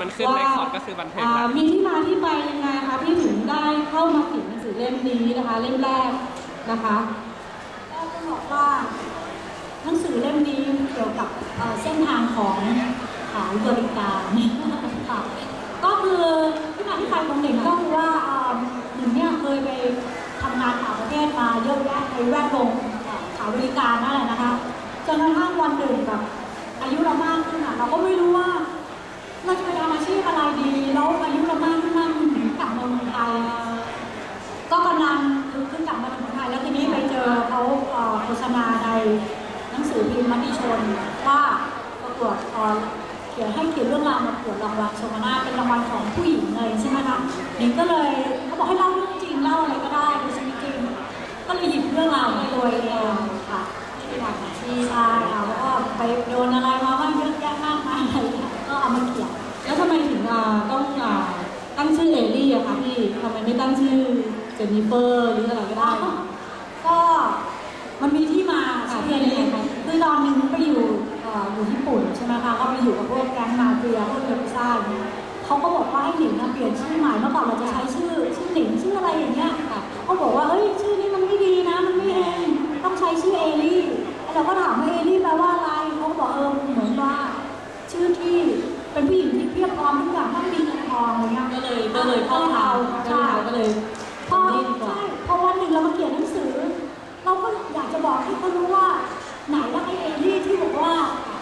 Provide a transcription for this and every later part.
มันขึ้นว่าในคอร์ดก็คือบันเทิงอ่าแล้วมีที่มาที่ไปยังไงคะพี่ถึงได้เข้ามาเขียนหนังสือเล่มนี้นะคะ เล่มแรกนะคะก็ต้องบอกว่าหนังสือเล่มนี้เกี่ยวกับเอ่อเส้นทางของขายบริการค่ะก็คือที่มาที่ไปของหนึ่งก็คือว่าเอ่อหนึ่งเนี่ยเคยไปทำงานต่างประเทศมาเยอะแยะในแวดวงเอ่อขายบริการนั่นแหละนะคะจนกระทั่งวันหนึ่งแบบอายุเรามากขึ้นอะเราก็ไม่รู้ว่า เราจะไปทำอาชีพอะไรดี แล้วอายุเรามากขึ้นมากขึ้นถึงกลับมาเมืองไทยก็กำลังคือขึ้นกลับมาถึงเมืองไทย แล้วทีนี้ไปเจอเขาโฆษณาในหนังสือพิมพ์มติชนว่าประกวดเอ่อเขียนให้เขียนเรื่องราวมาประกวดรางวัลชมนาเป็นรางวัลของผู้หญิงเลยใช่ไหมคะหนิงก็เลยเขาบอกให้เล่าเรื่องจริงเล่าอะไรก็ได้ในชีวิตจริงก็เลยหยิบเรื่องราวของตัวเองค่ะที่ทำอาชีพใช่ค่ะแล้วก็ไปโดนอะไรมาบ้าเยอะแยะมากมายก็เอามาเขียน แล้วทำไมถึงอ่าต้องอ่าตั้งชื่อเอลี่อะคะพี่ทำไมไม่ตั้งชื่อเจนนิเฟอร์หรืออะไรก็ได้ ก็มันมีที่มาค่ะชื่อที่นี้คือตอนนึงไปอยู่เอ่ออยู่ญี่ปุ่นใช่ไหมคะก็ไปอยู่กับพวกแก๊งมาเฟียพวกเยากุซ่าอย่างเงี้ยเขาก็บอกว่าให้หนิงนะเปลี่ยนชื่อใหม่เมื่อก่อนเราจะใช้ชื่อชื่อหนิงชื่ออะไรอย่างเงี้ยค่ะเขาบอกว่าเอ้ยชื่อนี้มันไม่ดีนะมันไม่เองต้องใช้ชื่อเอลี่แล้วเราก็ถามว่าเอลี่แปลว่าอะไรเขาก็บอกเออเหมือนว่า ชื่อที่เป็นผู้หญิง เลยก็เลยเข้าทางก็ใช่เลยก็เลยพอทำนี่ดีกว่าใช่พอวันหนึ่งเรามาเขียนหนังสือ เราก็อยากจะบอกให้เขารู้ว่า ไหนว่าไอ้เอลี่ที่บอกว่า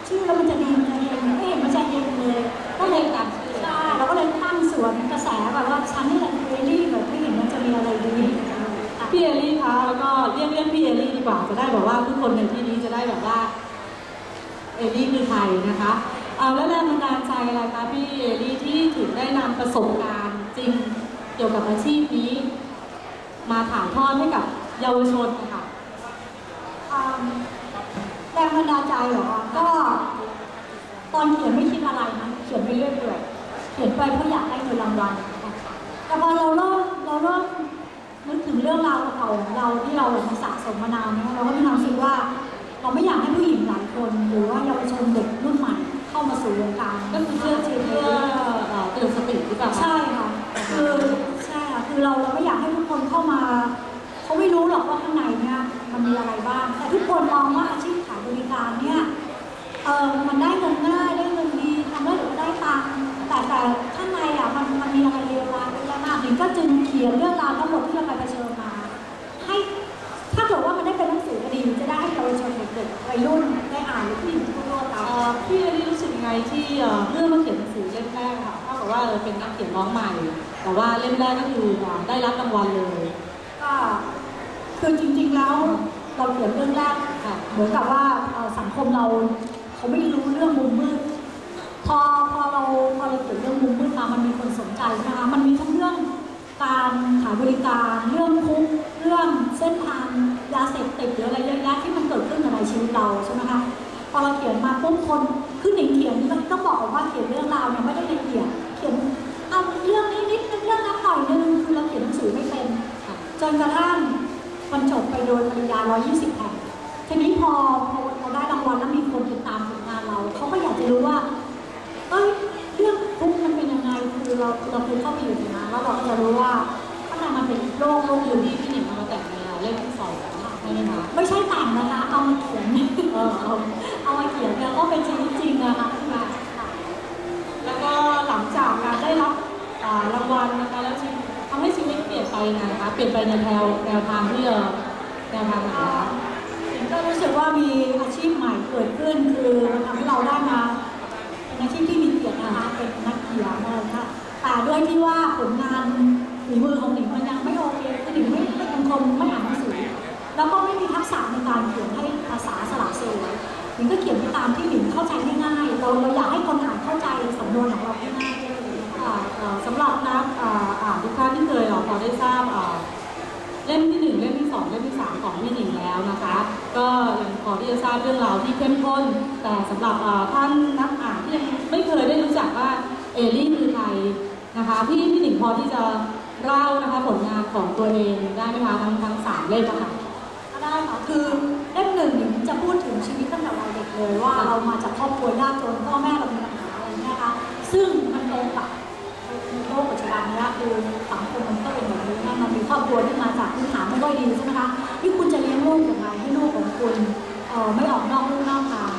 ชื่อแล้วมันจะดีมันจะเฮงไม่เห็นมันจะเฮงเลยก็เลยตามชื่อใช่เราก็เลยตั้งสวนกระแสแบบว่าฉันนี่แหละเอลี่แบบไม่เห็นมันจะมีอะไรดีอะพี่เอลี่คะแล้วก็เรียกเรียกพี่เอลี่ดีกว่าจะได้แบบว่าทุกคนในที่นี้จะได้แบบว่าเอลี่คือใครนะคะเอาแล้วแรงบันดาลใจอะไรคะพี่เอลี่ที่ถึงได้นำประสบการณ์ จริงเกี่ยวกับอาชีพนี้ มาถ่ายทอดให้กับเยาวชนนะคะอืมแรงบันดาลใจเหรอก็ ตอนเขียนไม่คิดอะไรนะเขียนไปเรื่อยๆเขียนไปเพราะอยากได้เงินรางวัลนะคะแต่พอเราเริ่มเราเริ่มนึกถึงเรื่องราวเก่าๆของเราที่เราแบบมันสะสมมานานเนี่ยเราก็มีความรู้สึกว่า เราไม่อยากให้ผู้หญิงหลายคน หรือว่าเยาวชนเด็กรุ่นใหม่เข้ามาสู่วงการก็คือเพื่อเพื่อเอ่อเตือนสติหรือเปล่าคะใช่ คือใช่ค่ะคือเราเราไม่อยากให้ทุกคนเข้ามาเขาไม่รู้หรอกว่าข้างในเนี่ยมันมีอะไรบ้าง แต่ทุกคนมองว่าอาชีพขายบริการเนี่ยเออมันได้เงินง่ายได้เงินดีทำแล้วเดี๋ยวก็ได้ตังค์แต่แต่ข้างในอะมันมันมีอะไรเลวร้ายเยอะแยะมากหนิงก็จึงเขียนเรื่องราวทั้งหมดที่เราไปเผชิญมา ให้ถ้าเกิดว่ามันได้เป็นหนังสือก็ดีจะได้ให้เยาวชนเด็กๆวัยรุ่นได้อ่านหรือผู้หญิงทั่วๆไปเอ่อพี่เอลี่รู้สึกยังไงที่เอ่อเมื่อมาเขียนหนังสือเล่มแรกค่ะเท่ากับว่าเออเป็นนักเขียนน้องใหม่ แต่ว่าเล่มแรกก็คือได้รับรางวัลเลยก็คือจริง ๆแล้วเราเขียนเรื่องแรกค่ะเหมือนกับว่าสังคมเราเขาไม่รู้เรื่องมุมมืดพอพอเราพอเราเขียนเรื่องมุมมืดมามันมีคนสนใจใช่ไหมคะมันมีทั้งเรื่องการขายบริการเรื่องคุกเรื่องเส้นทางยาเสพติดหรืออะไรเยอะแยะที่มันเกิดขึ้นในชีวิตเราใช่ไหมคะพอเราเขียนมาปุ๊บคนคือหนิงเขียนต้องบอกว่าเขียนเรื่องราวเนี่ยไม่ได้ นกระทั่งมันจบไปโดยปริญญา120แผ่นทีนี้พอเราได้รางวัลแล้วมีคนติดตามผลงานเรา เขาก็อยากจะรู้ว่า เอ้ยเรื่องทุกข์มันเป็นยังไงคือเราเราเคยเข้าไปอยู่ในนั้นแล้วเราก็จะรู้ว่าข้างในมันเป็นโลกโลกอยู่ที่ที่พี่หนิงมาแต่งในเล่มที่สองใช่ไหมคะไม่ใช่แต่งนะคะเอามาเขียนเออเอาเอามาเขียนแล้วก็เป็นชีวิตจริงอะค่ะแล้วก็หลังจากการได้รับรางวัลนะคะแล้วทำให้ชีวิตเปลี่ยนไปยังไงคะ เปลี่ยนไปในแนวแนวทางที่เออแนวทางไหนคะผมก็รู้สึกว่ามีอาชีพใหม่เกิดขึ้น คือมันทำให้เราได้มาเป็นอาชีพที่มีเกียรตินะคะเป็นนักเขียนอะไรนะคะแต่ด้วยที่ว่าผลงานฝีมือของหนิงมันยังไม่โอเคคือหนิงไม่ไม่เป็นคนไม่อ่านหนังสือแล้วก็ไม่มีทักษะในการเขียนให้ภาษาสลักสวยหนิงก็เขียนไปตามที่หนิงเข้าใจง่ายๆเราเราอยากให้คนอ่านเข้าใจสำนวนของเราง่ายๆค่ะสำหรับนักอ่านทุกท่านที่เคยเอ่อพอได้ทราบอ่า เล่มที่หนึ่งเล่มที่สองเล่มที่สามของพี่หนิงแล้วนะคะ ก็ยังพอที่จะทราบเรื่องราวที่เข้มข้น แต่สำหรับอ่าท่านนักอ่านที่ยังไม่เคยได้รู้จักว่าเอลี่คือใครนะคะพี่พี่หนิงพอที่จะเล่านะคะผลงานของตัวเองได้ไหมคะทั้งทั้งสามเล่มอะค่ะก็ได้ค่ะคือเล่มหนึ่งหนิงจะพูดถึงชีวิตตั้งแต่วัยเด็กเลยว่าเรามาจากครอบครัวยากจนพ่อแม่เรามีปัญหาอะไรเงี้ยค่ะซึ่งมันตรงคือสังคมมันก็เป็น ครอบครัวที่มาจากพื้นฐานไม่ค่อยดีใช่ไหมคะที่คุณจะเลี้ยงลูกอย่างไรให้ลูกของคุณออไม่ออกนอกลู่นอกทาง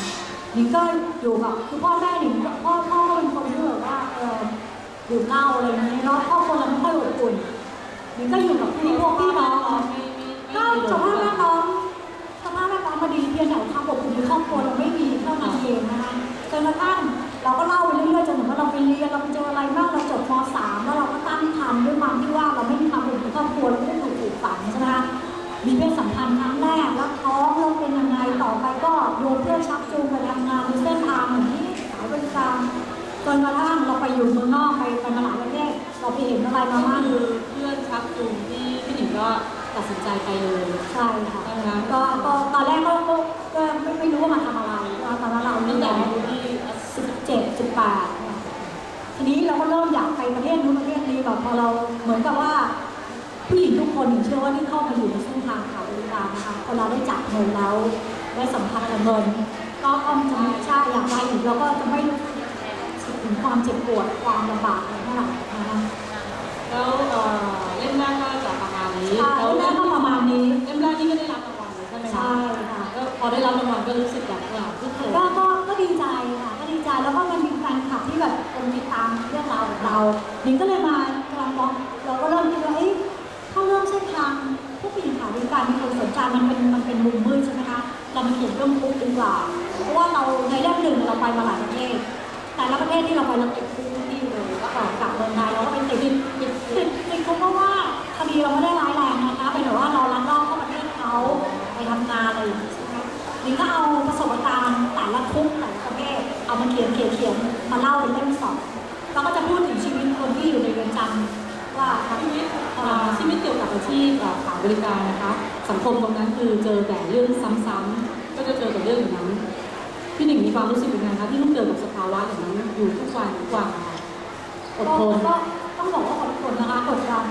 หนิงก็อยู่กับคือพ่อแม่หนิงพ่อพ่อเป็นคนที่แบบว่าเออดื่มเหล้าอะไรอย่างนี้ยเนาะครอบครัวเราไม่ค่อยอบอุ่นหนิงก็อยู่กับพี่พวกพี่น้องก็สภาพแวดล้อมสภาพแวดล้อมมาดีเพียงแต่ความอบอุ่นในครอบครัวเราไม่มีเท่านั้นเองนะคะจนกระทั่งเราก็เล่าไปเรื่อยๆจนถึงว่าเราไปเรียนเราไปเจอ โดนเพื่อนชักจูงไปทำงานในเส้นทางเหมือนที่สายบริการจนกระทั่งเราไปอยู่เมืองนอกไปไปมาหลายประเทศเราไปเห็นอะไรมาบ้างคือเพื่อนชักจูงที่พี่หนิงก็ตัดสินใจไปเลยใช่ค่ะก็ก็ตอนแรกก็ก็ไม่ไม่รู้ว่ามาทำอะไรตอนนั้นเราตั้งแต่อายุที่สิบเจ็ดสิบแปดทีนี้เราก็เริ่มอยากไปประเทศนู้นประเทศนี้แบบพอเราเหมือนกับว่าผู้หญิงทุกคนเชื่อว่าที่เข้ามาอยู่ในเส้นทางข่าวบริการนะคะพอเราได้จับเงินแล้ว ได้สัมผัสกับเงิน ก็อ้อมจะไม่ใช่อยากไปอีกเราก็จะไม่รู้สึกถึงความเจ็บปวดความลำบากอะไรเท่าไหร่นะคะแล้วเอ่อเล่มแรกก็จะประมาณนี้ใช่เล่มแรกก็ประมาณนี้ เล่มแรกนี่ก็ได้รับรางวัลเลยใช่ไหมคะใช่ค่ะ ก็พอได้รับรางวัลก็รู้สึกแบบว่าทุกคนก็ก็ก็ดีใจค่ะก็ดีใจแล้วก็มันมีแฟนคลับที่แบบคนติดตามเรื่องราวของเราหนิงก็เลยมากำลังมองเราก็เริ่มคิดว่าเอ้ยถ้าเรื่องเส้นทางผู้ผู้หญิงขายบริการมีคนสนใจมันเป็นมันเป็นมุมมืดใช่ไหมคะ เรามาเขียนเรื่องคุกดีกว่า เพราะว่าเราในเล่มหนึ่งเราไปมาหลายประเทศ แต่ละประเทศที่เราไปเราติดคุกที่เลยแล้วก็กลับเมืองไทยเราก็ไปติดติดติดติดคุกเพราะว่าคดีเราไม่ได้ร้ายแรงนะคะเป็นแต่ว่าเราลักลอบเข้าประเทศเขาไปทำงานอะไรอย่างนี้ใช่ไหรือก็เอาประสบการณ์แต่ละทุกแต่ละประเภทเอามาเขียนเขียนเขียนมาเล่าเป็นเล่มสองเราก็จะพูดถึงชีวิตคนที่อยู่ในเรือนจำว่าชีวิตเอ่อชีวิตเกี่ยวกับอาชีพเอ่อขายบริการนะคะ สังคมตรงนั้นคือเจอแต่เรื่องซ้ำๆ จะเจอแต่เรื่องอย่างนั้นพี่หนิงมีความรู้สึกยังไงคะที่ต้องเจอกับสภาวะอย่างนั้นอยู่ทุกวันทุกวันค่ะอดทนก็ต้องบอกว่าอดทนนะคะกดดัน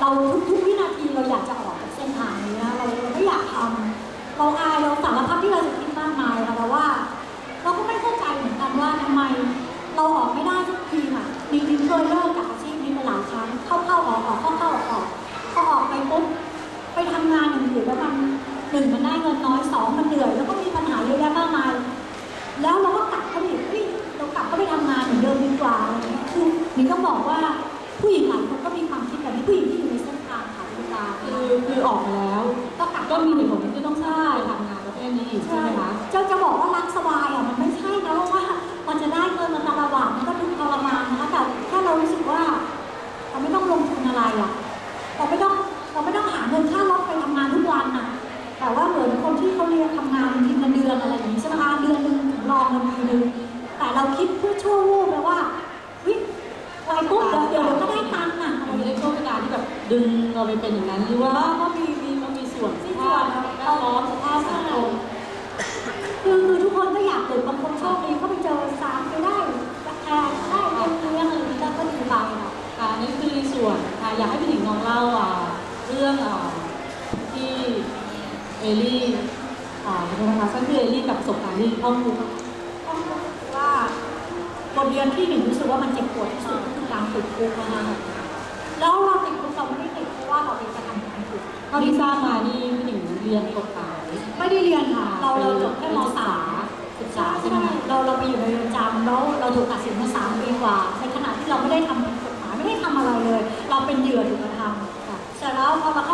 เราทุกๆวินาทีเราอยากจะออกจากเส้นทางนี้นะเราเราไม่อยากทำเราอายเราสารพัดที่เราจะคิดมากมายค่ะแต่ว่า เราก็ไม่เข้าใจเหมือนกันว่าทำไม เราออกไม่ได้สักทีอะมีมีเคยเลิกจากอาชีพนี้มาหลายครั้งเข้าเข้าออกออกเข้าเข้าออกออกพอออกไปปุ๊บไปทำงานอย่างอื่นแล้วมัน หนึ่งมันได้เงินน้อยสองมันเหนื่อยแล้วก็มีปัญหาเยอะแยะมากมาย แล้วเราก็กลับเข้าไปอีกเฮ้ยเรากลับเข้าไปทำงานเหมือนเดิมดีกว่าอะไรเงี้ยคือหนิงก็บอกว่าผู้หญิงหลายคนก็มีความคิดแบบนี้ผู้หญิงที่อยู่ในเส้นทางขายบริการคือคือออกมาแล้วก็กลับก็มีเหตุผลที่ต้องใช่ทำงานประเภทนี้อีกใช่ไหมคะจะจะบอกว่ารักสบายอะมัน เราไปเป็นอย่างนั้น หรือว่าก็มีมีก็มีส่วนที่ที่ส่วว่านแวดล้อมสภาพสังคมคือคือทุกคนก็อยากเกิดบางคนโชคดีก็ไปเจอสามไปได้แพงได้เลี้ยงเลี้ยงอะไรอย่างนี้ก็ดีไปค่ะค่ะนี่คือในส่วนค่ะอยากให้พี่หนิงลองเล่าอ่าเรื่องอ่าที่เอลี่อ่าเป็นนะคะก็คือเอลี่กับประสบการณ์ที่เข้าคุกต้องรู้ว่าบทเรียนที่หนึ่งรู้สึกว่ามันเจ็บปวดที่สุดก็คือการติดคุกนะคะแล้วเราติดคุกเราไม่ได้ติด ว่าเราเป็นกระทำความผิดเท่าที่ทราบมานี่พี่หนิงเรียนกฎหมายไม่ได้เรียนค่ะ เราเราจบแค่มสามศึกษาใช่ใช่ไหมไหมคะเราเราไปอยู่ในเรือนจำแล้วเราถูกตัดสินมาสามปีกว่าในขณะที่เราไม่ได้ทำผิดกฎหมายไม่ได้ทำอะไรเลย เราเป็นเหยื่อถูกกระทำค่ะเสร็จแล้วพอเราเข้า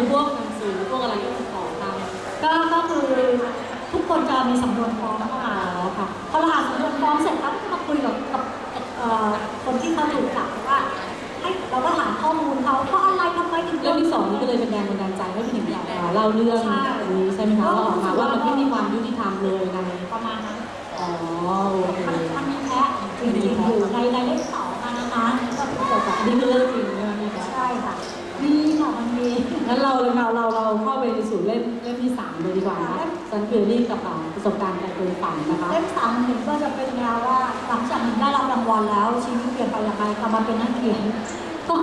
คือพวกหนังสือพวกอะไรก็คือขอตามก็ก็คือทุกคนจะมีสำนวนฟ้องเข้ามาแล้วค่ะพอเราอ่านสำนวนฟ้องเสร็จแล้วก็มาคุยกับกับเอ่อคนที่เขาถูกจับว่าให้เราก็ถามข้อมูลเขาเพราะอะไรทำไมถึงเรื่องที่สองนี่ก็เลยเป็นแรงบันดาลใจให้พี่หนิงอยากมาเล่าเรื่องนี้ใช่ไหมคะว่าออกมาว่ามันไม่มีความยุติธรรมเลยในประมาณนั้นอ๋อโอเค เลยดีกว่านะซันเฟอรี่กับประสบการณ์การเดินฝันนะคะเล่มสามหนึ่งก็จะเป็นแนวว่าหลังจากหนึ่งได้รับรางวัลแล้วชีวิตเปลี่ยนไปอย่างไรกลับมาเป็นนักเขียนก็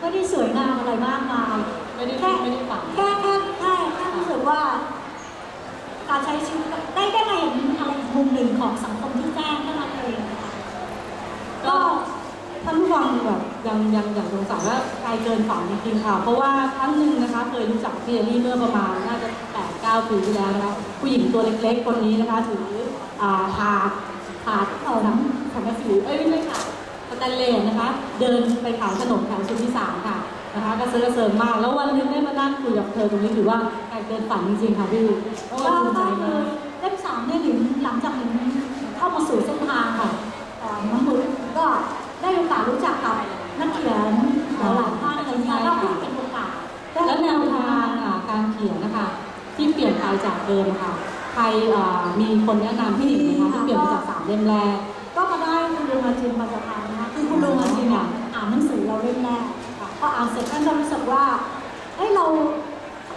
ไม่ได้สวยงามอะไรมากมายไม่ได้ไม่ได้ฝันแค่แค่แค่แค่รู้สึกว่า การใช้ชีวิตได้ได้มาเห็นอะไรมุมหนึ่งของสังคมที่แจ้งเท่านั้นเองก็ท่านผู้ฟังแบบยังยังอยังสงสัยว่าใครเกินฝันจริงๆค่ะ เพราะว่าท่านหนึ่งนะคะ เคยรู้จักพี่เอลี่เมื่อประมาณ น่าจะแปดเก้าปีที่แล้วนะคะผู้หญิงตัวเล็กๆคนนี้นะคะถืออ่าถาดถาดเอ่อน้ำสังกะสีเอ้ยไม่ใช่ค่ะสแตนเลสนะคะ เดินไปขายขนมแถวสุทธิสารค่ะนะคะก็ซื้อกระเซิงมาก แล้ววันนึงได้มานั่งคุยกับเธอตรงนี้ถือว่าใครเกินฝันจริงๆค่ะพี่เพราะก็ว่าภูมิใจมากเล่มสามเนี่ยหนิงหลังจากหนิงเข้ามาสู่เส้นทางค่ะน้องบุญก็ได้โอกาสรู้จักกับนักเขียนหลายท่าน ที่เปลี่ยนไปจากเดิมค่ะ ใครอ่ามีคนแนะนำพี่หนิงนะคะที่เปลี่ยนไปจากสามเล่มแรก ก็มาได้คุณลุงอาจินมาจากทานนะคะคือคุณลุงอาจินเนี่ยอ่านหนังสือเราเล่มแรกค่ะพออ่านเสร็จท่านก็รู้สึกว่าเฮ้ยเรา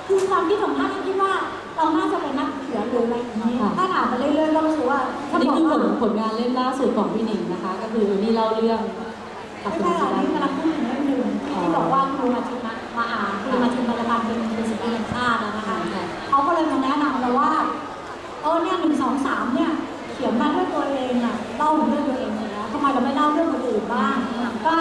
คือความคิดของท่านคิดว่าเราน่าจะเป็นนักเขียนหรืออะไรอย่างนี้ค่ะถ้าอ่านไปเรื่อยๆก็รู้สึกว่าอัท่านนนี้บอกคือผว่าลผลงานเล่มล่าสุดของพี่หนิงนะคะ ก็คือนี่เล่าเรื่องกับไม่คุณใช่หรสุอกดานี่กำลังพูดถึงเรื่องหนึ่งที่บอกว่าครูมาชิมมาอ่านครูมาชิมมาละพันเป็นเป็นศิลปินแห่งชาตินะคะ เลยมาแนะนำเราว่าเออเนี่ยหนึ่งสองสามเนี่ยเขียนมาด้วยตัวเองอะเล่าด้วยตัวเองอยู่แล้วทำไมเราไม่เล่าเรื่องคนอื่นบ้างก็